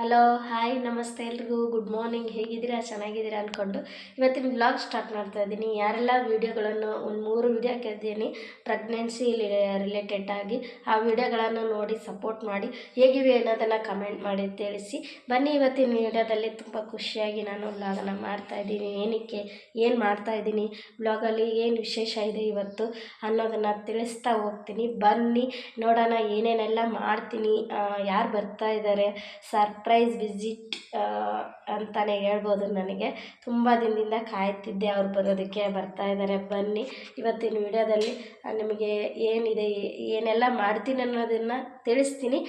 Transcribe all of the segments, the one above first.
Hello hi ನಮಸ್ತೆ ಎಲ್ರಿಗೂ. Good morning ಹೇಗಿದ್ದೀರಾ? ಚೆನ್ನಾಗಿದ್ದೀರಾ ಅಂದ್ಕೊಂಡು ಇವತ್ತಿನ ಬ್ಲಾಗ್ ಸ್ಟಾರ್ಟ್ ಮಾಡ್ತಾ ಇದ್ದೀನಿ. ಯಾರೆಲ್ಲ ವೀಡಿಯೋಗಳನ್ನು ಒಂದು ಮೂರು ವೀಡಿಯೋ ಕೇಳ್ತೀನಿ ಪ್ರೆಗ್ನೆನ್ಸಿ ರಿಲೇಟೆಡ್ ಆಗಿ ಆ ವೀಡಿಯೋಗಳನ್ನು ನೋಡಿ ಸಪೋರ್ಟ್ ಮಾಡಿ, ಹೇಗಿವೆ ಅನ್ನೋದನ್ನು ಕಮೆಂಟ್ ಮಾಡಿ ತಿಳಿಸಿ. ಬನ್ನಿ ಇವತ್ತಿನ ವೀಡಿಯೋದಲ್ಲಿ ತುಂಬ ಖುಷಿಯಾಗಿ ನಾನು ವ್ಲಾಗನ್ನು ಮಾಡ್ತಾ ಇದ್ದೀನಿ. ಏನಕ್ಕೆ, ಏನು ಮಾಡ್ತಾ ಇದ್ದೀನಿ ಬ್ಲಾಗಲ್ಲಿ ಏನು ವಿಶೇಷ ಇದೆ ಇವತ್ತು ಅನ್ನೋದನ್ನು ತಿಳಿಸ್ತಾ ಹೋಗ್ತೀನಿ. ಬನ್ನಿ, ನೋಡೋಣ ಏನೇನೆಲ್ಲ ಮಾಡ್ತೀನಿ. ಯಾರು ಬರ್ತಾ ಇದ್ದಾರೆ ಸರ್ಪ್ರೈಸ್ ವಿಸಿಟ್ ಅಂತಲೇ ಹೇಳ್ಬೋದು ನನಗೆ. ತುಂಬ ದಿನದಿಂದ ಕಾಯ್ತಿದ್ದೆ ಅವ್ರು ಬರೋದಕ್ಕೆ, ಬರ್ತಾ ಇದ್ದಾರೆ ಬನ್ನಿ. ಇವತ್ತಿನ ವಿಡಿಯೋದಲ್ಲಿ ನಿಮಗೆ ಏನಿದೆ, ಏನೆಲ್ಲ ಮಾಡ್ತೀನಿ ಅನ್ನೋದನ್ನು ತಿಳಿಸ್ತೀನಿ.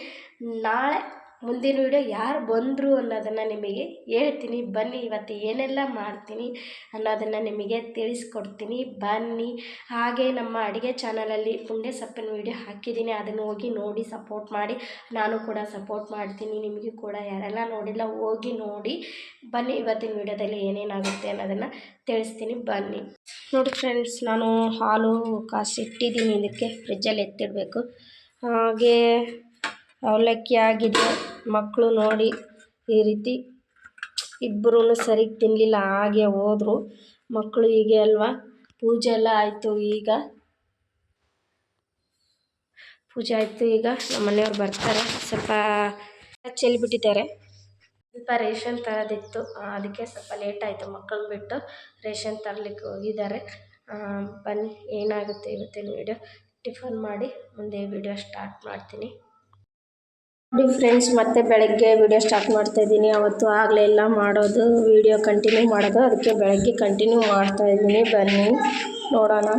ನಾಳೆ ಮುಂದಿನ ವೀಡಿಯೋ ಯಾರು ಬಂದರು ಅನ್ನೋದನ್ನು ನಿಮಗೆ ಹೇಳ್ತೀನಿ. ಬನ್ನಿ, ಇವತ್ತು ಏನೆಲ್ಲ ಮಾಡ್ತೀನಿ ಅನ್ನೋದನ್ನು ನಿಮಗೆ ತಿಳಿಸ್ಕೊಡ್ತೀನಿ. ಬನ್ನಿ, ಹಾಗೆ ನಮ್ಮ ಅಡುಗೆ ಚಾನಲಲ್ಲಿ ಪುಂಡೆ ಸೊಪ್ಪಿನ ವಿಡಿಯೋ ಹಾಕಿದ್ದೀನಿ. ಅದನ್ನು ಹೋಗಿ ನೋಡಿ, ಸಪೋರ್ಟ್ ಮಾಡಿ. ನಾನು ಕೂಡ ಸಪೋರ್ಟ್ ಮಾಡ್ತೀನಿ. ನಿಮಗೂ ಕೂಡ ಯಾರೆಲ್ಲ ನೋಡಿಲ್ಲ, ಹೋಗಿ ನೋಡಿ. ಬನ್ನಿ, ಇವತ್ತಿನ ವಿಡಿಯೋದಲ್ಲಿ ಏನೇನಾಗುತ್ತೆ ಅನ್ನೋದನ್ನು ತಿಳಿಸ್ತೀನಿ. ಬನ್ನಿ. ನೋಡಿ ಫ್ರೆಂಡ್ಸ್ ನಾನು ಹಾಲು ಕಾಸಿಟ್ಟಿದ್ದೀನಿ. ಇದಕ್ಕೆ ಫ್ರಿಜ್ಜಲ್ಲಿ ಎತ್ತಿಡಬೇಕು. ಹಾಗೆ ಅವಲಕ್ಕಿ ಆಗಿದೆ ಮಕ್ಕಳು ನೋಡಿ ಈ ರೀತಿ ಇಬ್ಬರೂ ಸರಿಗೆ ತಿನ್ನಲಿಲ್ಲ ಹಾಗೆ ಹೋದರು. ಮಕ್ಕಳು ಹೀಗೆ ಅಲ್ವಾ? ಪೂಜೆ ಎಲ್ಲ ಆಯಿತು ಈಗ. ಪೂಜೆ ಆಯಿತು ಈಗ. ನಮ್ಮ ಮನೆಯವ್ರು ಬರ್ತಾರೆ. ಸ್ವಲ್ಪ ಚೆಲ್ಲಿಬಿಟ್ಟಿದ್ದಾರೆ ಸ್ವಲ್ಪ ರೇಷನ್ ತರೋದಿತ್ತು. ಅದಕ್ಕೆ ಸ್ವಲ್ಪ ಲೇಟ್ ಆಯಿತು ಮಕ್ಕಳು ಬಿಟ್ಟು ರೇಷನ್ ತರಲಿಕ್ಕೆ ಹೋಗಿದ್ದಾರೆ. ಬನ್ನಿ, ಏನಾಗುತ್ತೆ ಇವತ್ತಿನ ವೀಡಿಯೋ ಟಿಫನ್ ಮಾಡಿ, ಮುಂದೆ ವೀಡಿಯೋ ಸ್ಟಾರ್ಟ್ ಮಾಡ್ತೀನಿ. ನೋಡಿ ಫ್ರೆಂಡ್ಸ್ ಮತ್ತೆ ಬೆಳಗ್ಗೆ ವಿಡಿಯೋ ಸ್ಟಾರ್ಟ್ ಮಾಡ್ತಾ ಇದ್ದೀನಿ. ಅವತ್ತು ಆಗಲೇ ಎಲ್ಲ ಮಾಡೋದು ವಿಡಿಯೋ ಕಂಟಿನ್ಯೂ ಮಾಡೋದು. ಅದಕ್ಕೆ ಬೆಳಗ್ಗೆ ಕಂಟಿನ್ಯೂ ಮಾಡ್ತಾ ಇದ್ದೀನಿ. ಬನ್ನಿ, ನೋಡೋಣ.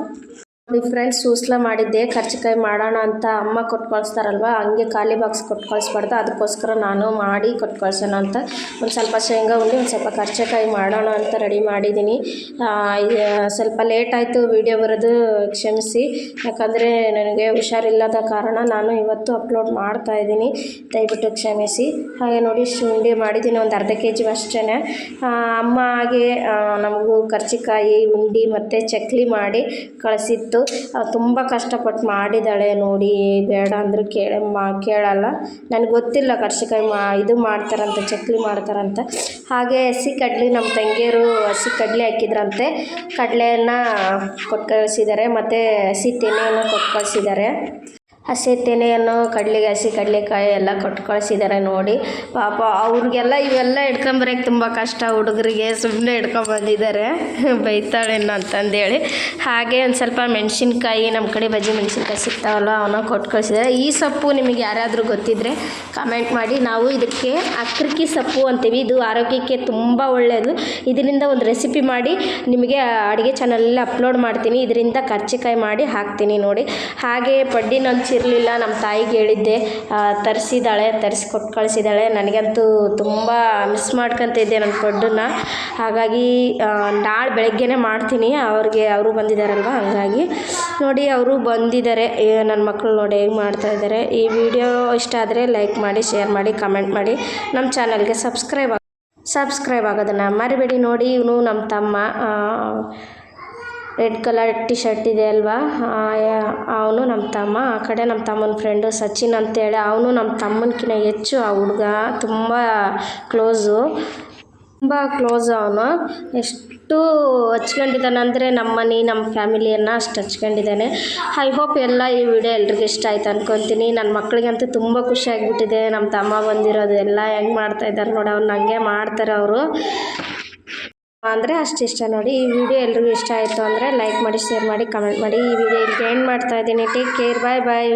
ಫ್ರೆಂಡ್ಸ್ ಸೂಸ್ಲ ಮಾಡಿದ್ದೆ ಕರ್ಚಿಕಾಯಿ ಮಾಡೋಣ ಅಂತ ಅಮ್ಮ ಕೊಟ್ಟು ಕಳಿಸ್ತಾರಲ್ವ ಹಂಗೆ ಖಾಲಿ ಬಾಕ್ಸ್ ಕೊಟ್ಟು ಕಳಿಸ್ಬಾರ್ದು ಅದಕ್ಕೋಸ್ಕರ ನಾನು ಮಾಡಿ ಕೊಟ್ಟು ಕಳ್ಸೋಣ ಅಂತ. ಒಂದು ಸ್ವಲ್ಪ ಶೇಂಗಾ ಉಂಡಿ, ಒಂದು ಸ್ವಲ್ಪ ಕರ್ಚಿಕಾಯಿ ಮಾಡೋಣ ಅಂತ ರೆಡಿ ಮಾಡಿದ್ದೀನಿ. ಸ್ವಲ್ಪ ಲೇಟ್ ಆಯಿತು ವೀಡಿಯೋ ಬರೋದು, ಕ್ಷಮಿಸಿ. ಯಾಕಂದರೆ ನನಗೆ ಹುಷಾರಿಲ್ಲದ ಕಾರಣ ನಾನು ಇವತ್ತು ಅಪ್ಲೋಡ್ ಮಾಡ್ತಾ ಇದ್ದೀನಿ. ದಯವಿಟ್ಟು ಕ್ಷಮಿಸಿ. ಹಾಗೆ ನೋಡಿ ಉಂಡೆ ಮಾಡಿದ್ದೀನಿ, ಒಂದು ಅರ್ಧ ಕೆ ಜಿ ಅಷ್ಟೇ ಅಮ್ಮ ಹಾಗೆ ನಮಗೂ ಕರ್ಚಿಕಾಯಿ, ಉಂಡೆ ಮತ್ತು ಚಕ್ಲಿ ಮಾಡಿ ಕಳಿಸಿತ್ತು. ತುಂಬ ಕಷ್ಟಪಟ್ಟು ಮಾಡಿದ್ದಾಳೆ ನೋಡಿ, ಬೇಡ ಅಂದರೂ ಕೇಳ, ಮಾ, ಕೇಳಲ್ಲ. ನನಗೆ ಗೊತ್ತಿಲ್ಲ ಕರ್ಸಿಕಾಯಿ ಮಾ, ಇದು ಮಾಡ್ತಾರಂತ, ಚಕ್ಲಿ ಮಾಡ್ತಾರಂತ. ಹಾಗೆ ಹಸಿ ಕಡ್ಲೆ ನಮ್ಮ ತಂಗಿಯರು ಹಸಿ ಕಡಲೆ ಹಾಕಿದ್ರಂತೆ. ಕಡಲೆಯನ್ನು ಕೊಟ್ಟು ಕಳಿಸಿದ್ದಾರೆ ಮತ್ತು ಹಸಿ ತೆನೆಯನ್ನು ಕೊಟ್ಟು ಕಳಿಸಿದ್ದಾರೆ ಹಸಿ ತೆನೆಯನ್ನು, ಕಡ್ಲಿಗೆ ಹಸಿ ಕಡಲೆಕಾಯಿ ಎಲ್ಲ ಕೊಟ್ಟು ಕಳಿಸಿದ್ದಾರೆ ನೋಡಿ. ಪಾಪ ಅವ್ರಿಗೆಲ್ಲ ಇವೆಲ್ಲ ಹಿಡ್ಕೊಂಬರಕ್ಕೆ ತುಂಬ ಕಷ್ಟ. ಹುಡುಗರಿಗೆ ಸುಮ್ಮನೆ ಹಿಡ್ಕೊಂಬಂದಿದ್ದಾರೆ ಬೈತಾಳೇನೋ ಅಂತಂದೇಳಿ. ಹಾಗೆ ಒಂದು ಸ್ವಲ್ಪ ಮೆಣಸಿನ್ಕಾಯಿ ನಮ್ಮ ಕಡೆ ಬಜ್ಜಿ ಮೆಣಸಿನ್ಕಾಯಿ ಸಿಗ್ತಾವಲ್ಲ ಅವನ್ನ ಕೊಟ್ಟು ಕಳಿಸಿದ್ದಾರೆ ಈ ಸೊಪ್ಪು ನಿಮಗೆ ಯಾರಾದರೂ ಗೊತ್ತಿದ್ದರೆ ಕಮೆಂಟ್ ಮಾಡಿ. ನಾವು ಇದಕ್ಕೆ ಅಕ್ರಕಿ ಸೊಪ್ಪು ಅಂತೀವಿ. ಇದು ಆರೋಗ್ಯಕ್ಕೆ ತುಂಬ ಒಳ್ಳೆಯದು ಇದರಿಂದ ಒಂದು ರೆಸಿಪಿ ಮಾಡಿ ನಿಮಗೆ ಅಡುಗೆ ಚಾನಲಲ್ಲಿ ಅಪ್ಲೋಡ್ ಮಾಡ್ತೀನಿ. ಇದರಿಂದ ಕರ್ಚಿಕಾಯಿ ಮಾಡಿ ಹಾಕ್ತೀನಿ ನೋಡಿ. ಹಾಗೆ ಪಡ್ಡಿ ನಂಚಿ ಇರಲಿಲ್ಲ ನಮ್ಮ ತಾಯಿಗೆ ಹೇಳಿದ್ದೆ ತರಿಸಿದ್ದಾಳೆ ತರಿಸಿ ಕೊಟ್ಟು ಕಳಿಸಿದ್ದಾಳೆ ನನಗಂತೂ ತುಂಬ ಮಿಸ್ ಮಾಡ್ಕೊತಿದ್ದೆ ನನ್ನ ಫುಡ್ಡನ್ನು ಹಾಗಾಗಿ ನಾಳೆ ಬೆಳಗ್ಗೆನೇ ಮಾಡ್ತೀನಿ. ಅವ್ರಿಗೆ, ಅವರು ಬಂದಿದ್ದಾರಲ್ವ ಹಾಗಾಗಿ ನೋಡಿ, ಅವರು ಬಂದಿದ್ದಾರೆ. ನನ್ನ ಮಕ್ಕಳು ನೋಡಿ ಹೇಗೆ ಮಾಡ್ತಾಯಿದ್ದಾರೆ ಈ ವಿಡಿಯೋ ಇಷ್ಟ ಆದರೆ ಲೈಕ್ ಮಾಡಿ, ಶೇರ್ ಮಾಡಿ, ಕಮೆಂಟ್ ಮಾಡಿ. ನಮ್ಮ ಚಾನಲ್ಗೆ ಸಬ್ಸ್ಕ್ರೈಬ್ ಸಬ್ಸ್ಕ್ರೈಬ್ ಆಗೋದನ್ನು ಮರಿಬೇಡಿ. ನೋಡಿ, ಇವನು ನಮ್ಮ ತಮ್ಮ. ರೆಡ್ ಕಲರ್ ಟಿ ಶರ್ಟ್ ಇದೆ ಅಲ್ವಾ? ಅವನು ನಮ್ಮ ತಮ್ಮ, ಆ ಕಡೆ ನಮ್ಮ ತಮ್ಮನ ಫ್ರೆಂಡು ಸಚಿನ್ ಅಂತೇಳಿ ಅವನು ನಮ್ಮ ತಮ್ಮನಕಿನ್ನ ಹೆಚ್ಚು, ಆ ಹುಡುಗ ತುಂಬ ಕ್ಲೋಸು ತುಂಬ ಕ್ಲೋಸ್ ಅವನು. ಎಷ್ಟು ಹಚ್ಕೊಂಡಿದ್ದಾನಂದರೆ ನಮ್ಮ ಮನೆ ನಮ್ಮ ಫ್ಯಾಮಿಲಿಯನ್ನು ಅಷ್ಟು ಹಚ್ಕೊಂಡಿದ್ದಾನೆ. ಐ ಹೋಪ್ ಎಲ್ಲ ಈ ವಿಡಿಯೋ ಎಲ್ರಿಗೂ ಇಷ್ಟ ಆಯ್ತು ಅನ್ಕೊತೀನಿ. ನನ್ನ ಮಕ್ಕಳಿಗಂತೂ ತುಂಬ ಖುಷಿ ಆಗಿಬಿಟ್ಟಿದೆ. ನಮ್ಮ ತಮ್ಮ ಬಂದಿರೋದು ಎಲ್ಲ ಹೆಂಗೆ ಮಾಡ್ತಾಯಿದ್ದಾರೆ ನೋಡಿ, ಅವ್ನು ಹಂಗೆ ಮಾಡ್ತಾರೆ ಅವರು. ಅಂದರೆ ಅಷ್ಟು ಇಷ್ಟ ನೋಡಿ. ಈ ವಿಡಿಯೋ ಎಲ್ರಿಗೂ ಇಷ್ಟ ಆಯಿತು ಅಂದರೆ ಲೈಕ್ ಮಾಡಿ ಶೇರ್ ಮಾಡಿ ಕಮೆಂಟ್ ಮಾಡಿ. ಈ ವಿಡಿಯೋ ಇಲ್ಲಿಗೆ ಎಂಡ್ ಮಾಡ್ತಾ ಇದ್ದೀನಿ. ಟೇಕ್ ಕೇರ್ ಬಾಯ್ ಬಾಯ್